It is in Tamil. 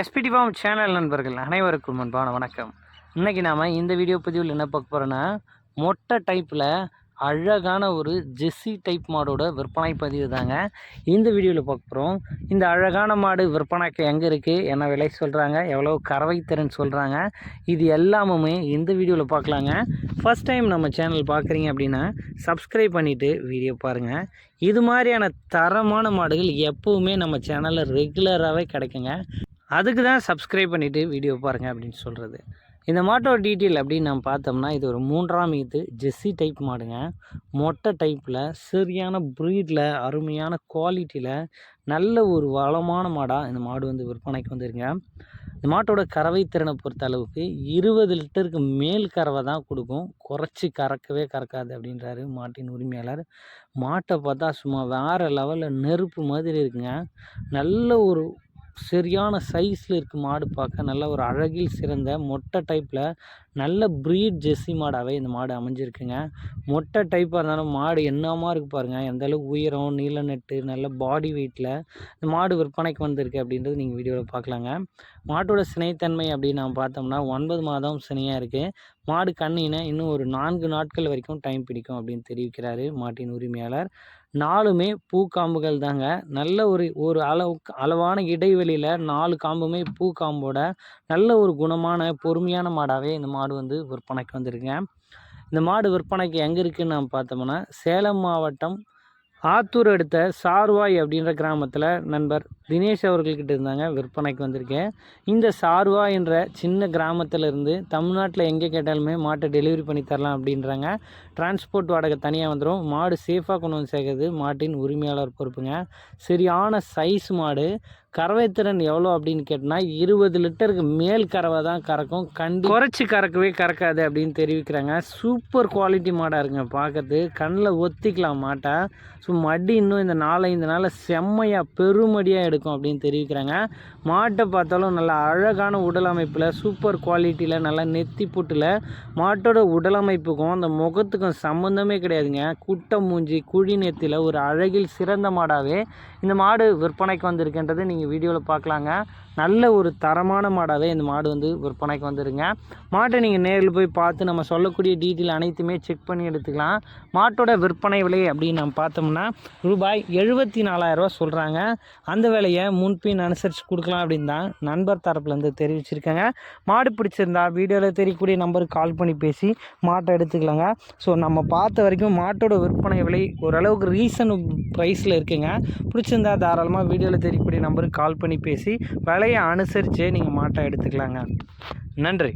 எஸ்பிடி ஃபார்ம் சேனல் நண்பர்கள் அனைவருக்கும் அன்பான வணக்கம். இன்றைக்கி நாம் இந்த வீடியோ பதிவில் என்ன பார்க்க போகிறோன்னா மொட்டை டைப்பில் அழகான ஒரு ஜெஸ்ஸி டைப் மாடோட விற்பனை பதிவு தாங்க. இந்த வீடியோவில் பார்க்க போகிறோம் இந்த அழகான மாடு விற்பனைக்கு எங்கே இருக்குது என்ன விலை சொல்கிறாங்க எவ்வளோ கறவை திறன் சொல்கிறாங்க இது எல்லாமுமே இந்த வீடியோவில் பார்க்கலாங்க. ஃபஸ்ட் டைம் நம்ம சேனல் பார்க்குறீங்க அப்படின்னா சப்ஸ்கிரைப் பண்ணிவிட்டு வீடியோ பாருங்கள் இது மாதிரியான தரமான மாடுகள் எப்போவுமே நம்ம சேனலில் ரெகுலராகவே கிடைக்குங்க. அதுக்கு தான் சப்ஸ்கிரைப் பண்ணிவிட்டு வீடியோ பாருங்கள் அப்படின்னு சொல்கிறது இந்த மாட்டோட டீட்டெயில் அப்படின்னு நம்ம பார்த்தோம்னா இது ஒரு மூன்றாம் இது ஜெஸ்ஸி டைப் மாடுங்க. மொட்டை டைப்பில் சரியான ப்ரீடில் அருமையான குவாலிட்டியில் நல்ல ஒரு வளமான மாடாக இந்த மாடு வந்து விற்பனைக்கு வந்துருங்க. இந்த மாட்டோட கறவை திறனை பொறுத்த அளவுக்கு இருபது லிட்டருக்கு மேல் கறவை தான் கொடுக்கும். குறைச்சி கறக்கவே கறக்காது அப்படின்றாரு மாட்டின் உரிமையாளர். மாட்டை பார்த்தா சும்மா வேறு லெவலில் நெருப்பு மாதிரி இருக்குங்க. நல்ல ஒரு சரியான சைஸில் இருக்கு மாடு பார்க்க. நல்ல ஒரு அழகில் சிறந்த மொட்டை டைப்பில் நல்ல ப்ரீட் ஜெர்சி மாடாகவே இந்த மாடு அமைஞ்சிருக்குங்க. மொட்டை டைப்பாக இருந்தாலும் மாடு என்னமா இருக்குது பாருங்கள் எந்தளவுக்கு உயரம் நீல நெட்டு நல்ல பாடி வெயிட்டில் இந்த மாடு விற்பனைக்கு வந்திருக்கு அப்படின்றது நீங்கள் வீடியோவில் பார்க்கலாங்க. மாட்டோட சினைத்தன்மை அப்படின்னு நம்ம பார்த்தோம்னா ஒன்பது மாதம் சினையாக இருக்குது மாடு கண்ணினை இன்னும் ஒரு நான்கு நாட்கள் வரைக்கும் டைம் பிடிக்கும் அப்படின்னு தெரிவிக்கிறாரு மாட்டின் உரிமையாளர். நாலுமே பூக்காம்புகள் தாங்க. நல்ல ஒரு ஒரு அளவுக்கு அளவான இடைவெளியில் நாலு காம்புமே பூக்காம்போட நல்ல ஒரு குணமான பொறுமையான மாடாகவே இந்த மாடு வந்து விற்பனைக்கு வந்திருக்கேன் இந்த மாடு விற்பனைக்கு எங்கே இருக்குதுன்னு நம்ம பார்த்தோம்னா சேலம் மாவட்டம் ஆத்தூர் அடுத்த சார்வாய் அப்படின்ற கிராமத்தில் நண்பர் தினேஷ் அவர்கள்கிட்ட இருந்தாங்க விற்பனைக்கு வந்திருக்கேன். இந்த சார்வாய் என்ற சின்ன கிராமத்தில் இருந்து தமிழ்நாட்டில் எங்கே கேட்டாலுமே மாட்டை டெலிவரி பண்ணி தரலாம் அப்படின்றாங்க. டிரான்ஸ்போர்ட் வாடகை தனியாக வந்துடும் மாடு சேஃபாக கொண்டு வந்து சேர்க்குறது மாட்டின் உரிமையாளர் பொறுப்புங்க. சரியான சைஸ் மாடு. கறவை திறன் எவ்வளோ அப்படின்னு கேட்டோம்னா இருபது லிட்டருக்கு மேல் கறவை தான் கறக்கும். கண்டி குறைச்சி கறக்கவே கறக்காது அப்படின்னு தெரிவிக்கிறாங்க. சூப்பர் குவாலிட்டி மாடாக இருக்குங்க பார்க்கறது கண்ணில் ஒத்திக்கலாம் மாட்டை. ஸோ மடி இன்னும் இந்த நாலஞ்சு நாளில் செம்மையாக பெருமடியாக எடுக்கும் அப்படின்னு தெரிவிக்கிறாங்க. மாட்டை பார்த்தாலும் நல்ல அழகான உடல் அமைப்பில் சூப்பர் குவாலிட்டியில் நல்லா நெத்தி புட்டில் மாட்டோட உடல் அமைப்புக்கும் அந்த முகத்துக்கும் சம்மந்தமே கிடையாதுங்க. குட்டை மூஞ்சி குழி நெத்தியில் ஒரு அழகில் சிறந்த மாடாகவே இந்த மாடு விற்பனைக்கு வந்திருக்கின்றது. நீங்கள் வீடியோவில் பார்க்கலாங்க நல்ல ஒரு தரமான மாடாகவே இந்த மாடு வந்து விற்பனைக்கு வந்துடுங்க மாட்டை நீங்கள் நேரில் போய் பார்த்து நம்ம சொல்லக்கூடிய டீட்டெயில் அனைத்துமே செக் பண்ணி எடுத்துக்கலாம். மாட்டோட விற்பனை விலை அப்படின்னு நம்ம பார்த்தோம்னா ரூபாய் எழுபத்தி நாலாயிரரூவா சொல்கிறாங்க அந்த விலையை முன்பின் அனுசரித்து கொடுக்கலாம் அப்படின்னு தான் நண்பர் தரப்புலேருந்து தெரிவிச்சிருக்காங்க. மாடு பிடிச்சிருந்தா வீடியோவில் தெரியக்கூடிய நம்பருக்கு கால் பண்ணி பேசி மாட்டை எடுத்துக்கலாங்க. ஸோ நம்ம பார்த்த வரைக்கும் மாட்டோட விற்பனை விலை ஓரளவுக்கு ரீசன் ப்ரைஸில் இருக்குங்க. பிடிச்சிருந்தா தாராளமாக வீடியோவில் தெரியக்கூடிய நம்பருக்கு கால் பண்ணி பேசி விலையை அனுசரித்து நீங்கள் மாட்டை எடுத்துக்கலாங்க. நன்றி.